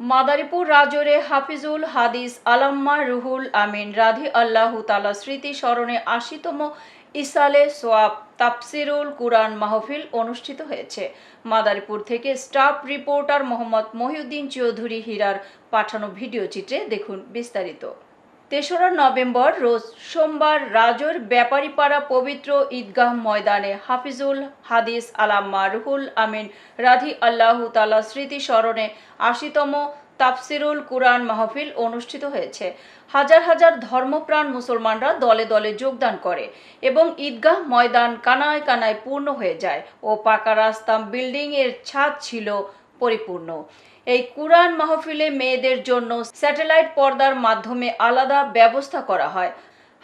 মাদারীপুর রাজরে হাফিজুল হাদিস আলাম্মা রুহুল আমিন রাধি আল্লাহ তালা স্মৃতি স্মরণে আশিতম ইসালে সোয়াব তাফসিরুল কুরআন মাহফিল অনুষ্ঠিত হয়েছে। মাদারীপুর থেকে স্টাফ রিপোর্টার মোহাম্মদ মহিউদ্দিন চৌধুরী হীরার পাঠানো ভিডিও চিত্রে দেখুন বিস্তারিত। তেসরা নভেম্বর রোজ সোমবার রাজর ব্যাপারীপাড়া পবিত্র ঈদগাহ ময়দানে হাফিজুল হাদিস আলাম্মা রুহুল আমিন রাধি আল্লাহ তালা স্মৃতি স্মরণে আশিতম তাফসিরুল কুরআন মাহফিল অনুষ্ঠিত হয়েছে। হাজার হাজার ধর্মপ্রাণ মুসলমানরা দলে দলে যোগদান করে এবং ঈদগাহ ময়দান কানায় কানায় পূর্ণ হয়ে যায় ও পাকা রাস্তা বিল্ডিং এর ছাদ ছিল পরিপূর্ণ। এই কুরআন মাহফিলে মেয়েদের জন্য স্যাটেলাইট পর্দার মাধ্যমে আলাদা ব্যবস্থা করা হয়।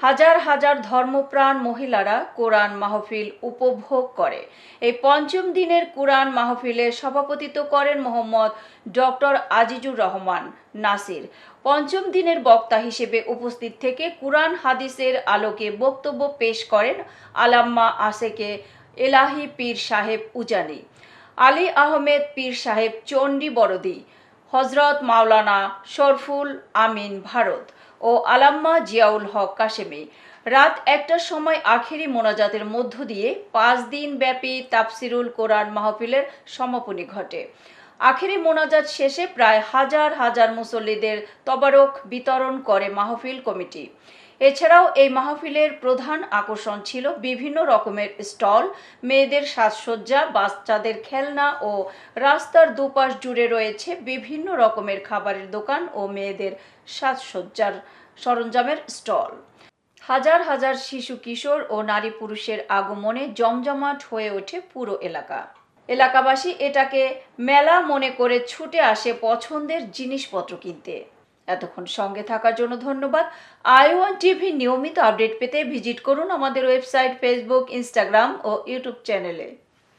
হাজার হাজার ধর্মপ্রাণ মহিলারা কোরআন মাহফিল উপভোগ করে। এই পঞ্চম দিনের কোরআন মাহফিলে সভাপতিত্ব করেন মোহাম্মদ ডক্টর আজিজুর রহমান নাসির। পঞ্চম দিনের বক্তা হিসেবে উপস্থিত থেকে কুরআন হাদিসের আলোকে বক্তব্য পেশ করেন আলাম্মা আসেকে এলাহি পীর সাহেব উজানি। আলী আহমেদ পীর সাহেব চণ্ডী বড়দি, হজরত মাওলানা শরফুল আমিন ভারত ও আলাম্মা জিয়াউল হক কাশেমি। রাত একটার সময় আখেরি মোনাজাতের মধ্য দিয়ে পাঁচ দিন ব্যাপী তাফসিরুল কোরআন মাহফিলের সমাপনী ঘটে। আখেরি মোনাজাত শেষে প্রায় হাজার হাজার মুসল্লিদের তবারক বিতরণ করে মাহফিল কমিটি। এছাড়াও এই মাহফিলের প্রধান আকর্ষণ ছিল বিভিন্ন রকমের স্টল, মেয়েদের সাজসজ্জা, বাচ্চাদের খেলনা ও রাস্তার দুপাশ জুড়ে রয়েছে বিভিন্ন রকমের খাবারের দোকান ও মেয়েদের সাজসজ্জার সরঞ্জামের স্টল। হাজার হাজার শিশু, কিশোর ও নারী পুরুষের আগমনে জমজমাট হয়ে ওঠে পুরো এলাকা। এলাকাবাসী এটাকে মেলা মনে করে ছুটে আসে পছন্দের জিনিসপত্র কিনতে। এতক্ষণ সঙ্গে থাকার জন্য ধন্যবাদ। আই ওয়ান টিভি নিয়মিত আপডেট পেতে ভিজিট করুন আমাদের ওয়েবসাইট, ফেসবুক, ইনস্টাগ্রাম ও ইউটিউব চ্যানেলে।